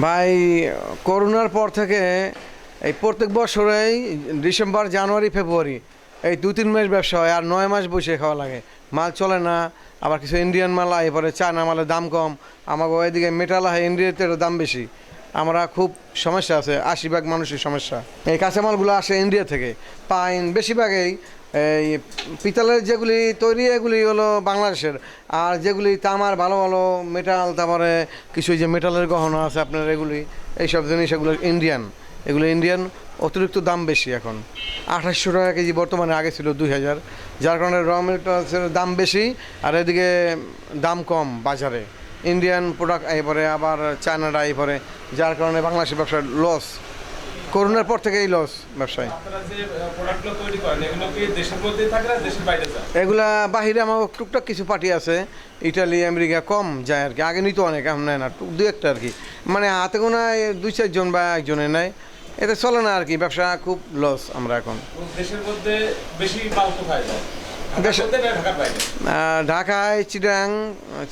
ভাই, করোনার পর থেকে এই প্রত্যেক বছরেই ডিসেম্বর, জানুয়ারি, ফেব্রুয়ারি, এই দু তিন মাস ব্যবসা হয় আর নয় মাস বসে খাওয়া লাগে। মাল চলে না, আবার কিছু ইন্ডিয়ান মাল আয় পরে চায়না মালের দাম কম আমাকে ওইদিকে মেটাল হয় ইন্ডিয়াতে দাম বেশি। আমরা খুব সমস্যা আছে আশি ভাগ মানুষের সমস্যা। এই কাঁচামালগুলো আসে ইন্ডিয়া থেকে। পাইন, বেশিরভাগই এই পিতলের যেগুলি তৈরি, এগুলি হলো বাংলাদেশের। আর যেগুলি তামার, ভালো ভালো মেটাল তারপরে কিছু যে মেটালের গহনা আছে আপনার, এগুলি, এইসব জিনিস, এগুলো ইন্ডিয়ান এগুলো ইন্ডিয়ান অতিরিক্ত দাম বেশি এখন। আঠাশশো টাকা কেজি বর্তমানে আগে ছিল দুই হাজার। যার কারণে র মেটেরিয়ালসের দাম বেশি, আর এদিকে দাম কম বাজারে। ইন্ডিয়ান প্রোডাক্ট এরপরে আবার চায়নাটা এরপরে, যার কারণে বাংলাদেশের ব্যবসায় লস করোনার পর থেকেই লস ব্যবসায়। এগুলো বাহিরে আমার টুকটাক কিছু পার্টি আছে ইটালি আমেরিকা কম যায় আর কি। আগে নিত অনেক নেয় না টুক দু একটা আর কি। মানে হাতে গোনা দুই চারজন বা একজনে নেয় এতে চলে না আর কি ব্যবসা খুব লস আমরা এখন। দেশের মধ্যে বেশি মাল কোথায় ঢাকায় চিটাং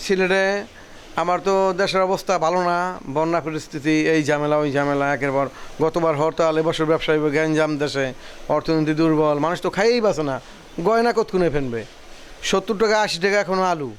সিলেটে আমার তো দেশের অবস্থা ভালো না, বন্যা পরিস্থিতি, এই ঝামেলা, ওই ঝামেলা, একের পর গতবার হরতাল, এবছর ব্যবসায়ী গ্যাঞ্জাম দেশে, অর্থনীতি দুর্বল, মানুষ তো খাইয়েই বাঁচে না, গয়না কতক্ষণে ফেনবে? সত্তর টাকা, আশি টাকা এখনও আলু,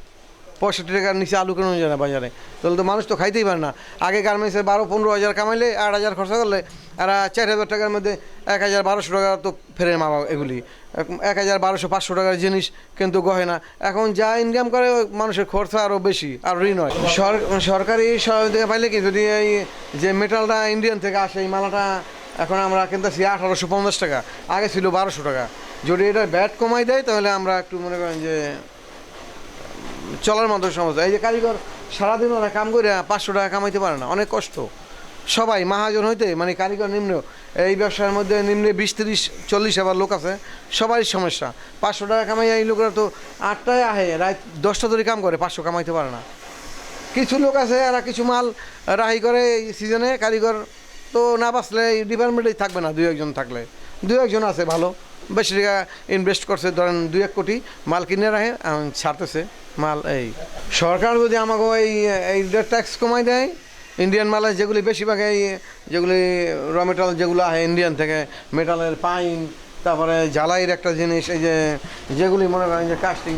পঁয়ষট্টি টাকার নিচে আলু কেন যায় না বাজারে? তাহলে তো মানুষ তো খাইতেই পারে না। আগে গার্মেন্টসে বারো, পনেরো হাজার কামাইলে আট হাজার খরচা করলে আর চার হাজার টাকার মধ্যে এক হাজার বারোশো টাকা তো ফেরে মা এগুলি। এক- হাজার বারোশো পাঁচশো টাকার জিনিস কিন্তু গহেনা এখন যা ইনকাম করে মানুষের খরচা আরও বেশি, আর ঋণ হয়। সর- সরকারি সহযোগিতা পাইলে কি যদি এই যে মেটালটা ইন্ডিয়ান থেকে আসে, এই মালাটা এখন আমরা কিনতেছি আঠারোশো পঞ্চাশ টাকা, আগে ছিল বারোশো টাকা। যদি এটা ব্যাট কমাই দেয়, তাহলে আমরা একটু মনে করেন যে, চলার মতো সমস্যা। এই যে কারিগর সারাদিন ওরা কাম করে পাঁচশো টাকা কামাইতে পারে না, অনেক কষ্ট। সবাই মাহাজন হইতে মানে কারিগর নিম্ন, এই ব্যবসার মধ্যে নিম্নে বিশ, তিরিশ, চল্লিশ আবার লোক আছে, সবারই সমস্যা। পাঁচশো টাকা কামাই এই লোকরা তো আটটায় আহে, রাত দশটা ধরে কাম করে, পাঁচশো কামাইতে পারে না। কিছু লোক আছে, এরা কিছু মাল রাহি করে এই সিজনে কারিগর তো না বাঁচলে এই ডিপার্টমেন্টেই থাকবে না, দুই একজন থাকলে। দুই একজন আছে ভালো বেশি টাকা ইনভেস্ট করছে, ধরেন দুই এক কোটি, মাল কিনে রাখে ছাড়তেছে। মাল এই সরকার যদি আমাকে এই এই ট্যাক্স কমাই দেয় ইন্ডিয়ান মালে যেগুলি বেশিরভাগ এই যেগুলি র মেটাল যেগুলো আহে ইন্ডিয়ান থেকে মেটালের পাইন, তারপরে জ্বালাইয়ের একটা জিনিস, এই যে যেগুলি মনে করেন যে কাস্টিং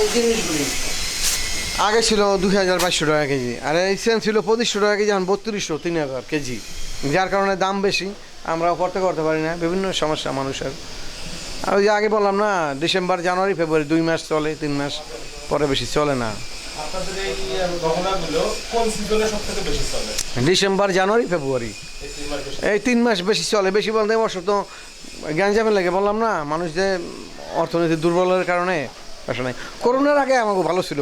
এই জিনিসগুলি, আগে ছিল দুই হাজার বাইশশো টাকা কেজি, আর এই সেন ছিল পঁচিশশো টাকা কেজি, এখন বত্রিশশো, তিন হাজার কেজি। যার কারণে দাম বেশি আমরা করতে করতে পারি না, বিভিন্ন সমস্যা মানুষের। আর ওই যে আগে বললাম না, ডিসেম্বর, জানুয়ারি, ফেব্রুয়ারি, দুই মাস চলে, তিন মাস। পরে বেশি চলে না। ডিসেম্বর জানুয়ারি ফেব্রুয়ারি। এই তিন মাস বেশি চলে। বেশি বলতে বছর তো গ্যাঞ্জামের লাগে বললাম না মানুষ যে অর্থনীতি দুর্বলের কারণে আসলে করোনার আগে আমাকে ভালো ছিল।